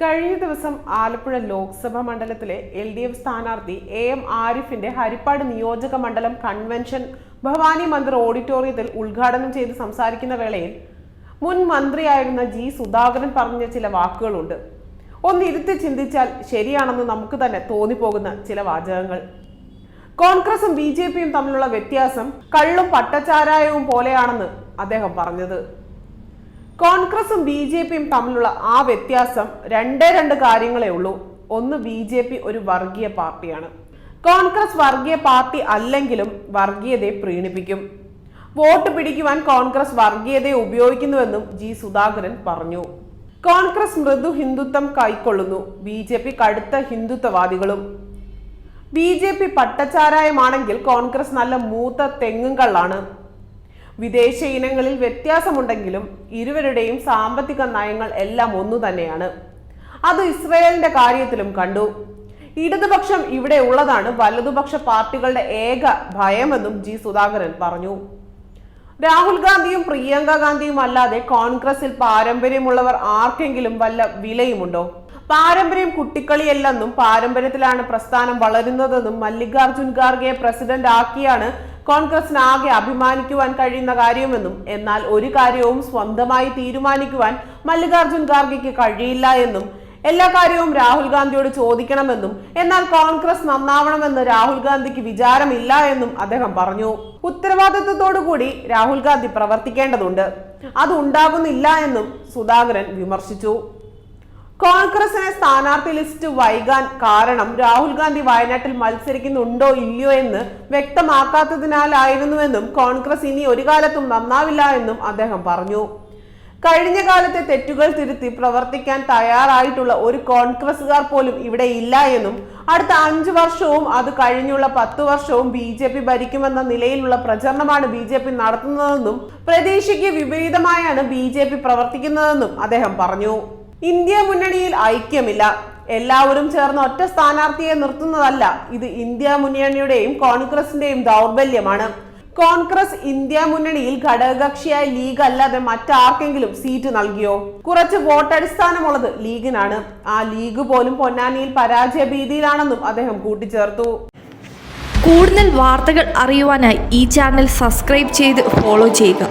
കഴിഞ്ഞ ദിവസം ആലപ്പുഴ ലോക്സഭാ മണ്ഡലത്തിലെ എൽ ഡി എഫ് സ്ഥാനാർത്ഥി എ എം ആരിഫിന്റെ ഹരിപ്പാട് നിയോജക മണ്ഡലം കൺവെൻഷൻ ഭവാനി മന്ദിർ ഓഡിറ്റോറിയത്തിൽ ഉദ്ഘാടനം ചെയ്ത് സംസാരിക്കുന്ന വേളയിൽ മുൻ മന്ത്രിയായിരുന്ന ജി സുധാകരൻ പറഞ്ഞ ചില വാക്കുകളുണ്ട്. ഒന്ന് ഒന്നിരുത്തി ചിന്തിച്ചാൽ ശരിയാണെന്ന് നമുക്ക് തന്നെ തോന്നിപ്പോകുന്ന ചില വാചകങ്ങൾ. കോൺഗ്രസും ബി ജെ പിയും തമ്മിലുള്ള വ്യത്യാസം കള്ളും പട്ടച്ചാരായവും പോലെയാണെന്ന് അദ്ദേഹം പറഞ്ഞത്. കോൺഗ്രസും ബി ജെ പിയും തമ്മിലുള്ള ആ വ്യത്യാസം രണ്ടേ രണ്ട് കാര്യങ്ങളേ ഉള്ളൂ. ഒന്ന് ബി ജെ പി ഒരു വർഗീയ പാർട്ടിയാണ്. കോൺഗ്രസ് വർഗീയ പാർട്ടി അല്ലെങ്കിലും വർഗീയതയെ പ്രീണിപ്പിക്കും. വോട്ട് പിടിക്കുവാൻ കോൺഗ്രസ് വർഗീയതയെ ഉപയോഗിക്കുന്നുവെന്നും ജി സുധാകരൻ പറഞ്ഞു. കോൺഗ്രസ് മൃദു ഹിന്ദുത്വം കൈക്കൊള്ളുന്നു. ബി ജെ പി കടുത്ത ഹിന്ദുത്വവാദികളും. ബി ജെ പി പട്ടച്ചാരായമാണെങ്കിൽ കോൺഗ്രസ് നല്ല മൂത്ത തെങ്ങും കള്ളാണ്. വിദേശ ഇനങ്ങളിൽ വ്യത്യാസമുണ്ടെങ്കിലും ഇരുവരുടെയും സാമ്പത്തിക നയങ്ങൾ എല്ലാം ഒന്നു തന്നെയാണ്. അത് ഇസ്രയേലിന്റെ കാര്യത്തിലും കണ്ടു. ഇടതുപക്ഷം ഇവിടെ ഉള്ളതാണ് വലതുപക്ഷ പാർട്ടികളുടെ ഏക ഭയമെന്നും ജി സുധാകരൻ പറഞ്ഞു. രാഹുൽ ഗാന്ധിയും പ്രിയങ്ക ഗാന്ധിയും അല്ലാതെ കോൺഗ്രസിൽ പാരമ്പര്യമുള്ളവർ ആർക്കെങ്കിലും വല്ല വിലയുമുണ്ടോ? പാരമ്പര്യം കുട്ടിക്കളിയല്ലെന്നും പാരമ്പര്യത്തിലാണ് പ്രസ്ഥാനം വളരുന്നതെന്നും മല്ലികാർജുൻ ഖാർഗെ പ്രസിഡന്റ് ആക്കിയാണ് കോൺഗ്രസിന് ആകെ അഭിമാനിക്കുവാൻ കഴിയുന്ന കാര്യമെന്നും എന്നാൽ ഒരു കാര്യവും സ്വന്തമായി തീരുമാനിക്കുവാൻ മല്ലികാർജുൻ ഖാർഗെക്ക് കഴിയില്ല എന്നും എല്ലാ കാര്യവും രാഹുൽ ഗാന്ധിയോട് ചോദിക്കണമെന്നും എന്നാൽ കോൺഗ്രസ് നന്നാവണമെന്ന് രാഹുൽ ഗാന്ധിക്ക് വിചാരമില്ല എന്നും അദ്ദേഹം പറഞ്ഞു. ഉത്തരവാദിത്വത്തോടുകൂടി രാഹുൽ ഗാന്ധി പ്രവർത്തിക്കേണ്ടതുണ്ട്. അത് ഉണ്ടാകുന്നില്ല എന്നും സുധാകരൻ വിമർശിച്ചു. കോൺഗ്രസിനെ സ്ഥാനാർത്ഥി ലിസ്റ്റ് വൈകാൻ കാരണം രാഹുൽ ഗാന്ധി വയനാട്ടിൽ മത്സരിക്കുന്നുണ്ടോ ഇല്ലയോ എന്ന് വ്യക്തമാക്കാത്തതിനാലായിരുന്നുവെന്നും കോൺഗ്രസ് ഇനി ഒരു കാലത്തും നന്നാവില്ല എന്നും അദ്ദേഹം പറഞ്ഞു. കഴിഞ്ഞ കാലത്തെ തെറ്റുകൾ തിരുത്തി പ്രവർത്തിക്കാൻ തയ്യാറായിട്ടുള്ള ഒരു കോൺഗ്രസുകാർ പോലും ഇവിടെ ഇല്ല എന്നും അടുത്ത അഞ്ചു വർഷവും അത് കഴിഞ്ഞുള്ള പത്തു വർഷവും ബി ജെ പി ഭരിക്കുമെന്ന നിലയിലുള്ള പ്രചരണമാണ് ബി ജെ പി നടത്തുന്നതെന്നും പ്രതീക്ഷയ്ക്ക് വിപരീതമായാണ് ബി ജെ പി പ്രവർത്തിക്കുന്നതെന്നും അദ്ദേഹം പറഞ്ഞു. ഇന്ത്യ മുന്നണിയിൽ ഐക്യമില്ല. എല്ലാവരും ചേർന്ന് ഒറ്റ സ്ഥാനാർത്ഥിയെ നിർത്തുന്നതല്ല. ഇത് ഇന്ത്യ മുന്നണിയുടെയും കോൺഗ്രസിന്റെയും ദൗർബല്യമാണ്. കോൺഗ്രസ് ഇന്ത്യ മുന്നണിയിൽ ഘടകകക്ഷിയായ ലീഗ് അല്ലാതെ മറ്റാർക്കെങ്കിലും സീറ്റ് നൽകിയോ? കുറച്ച് വോട്ടടിസ്ഥാനമുള്ളത് ലീഗിനാണ്. ആ ലീഗ് പോലും പൊന്നാനിയിൽ പരാജയ ഭീതിയിലാണെന്നും അദ്ദേഹം കൂട്ടിച്ചേർത്തു. കൂടുതൽ വാർത്തകൾ അറിയുവാനായി ഈ ചാനൽ സബ്സ്ക്രൈബ് ചെയ്ത് ഫോളോ ചെയ്യുക.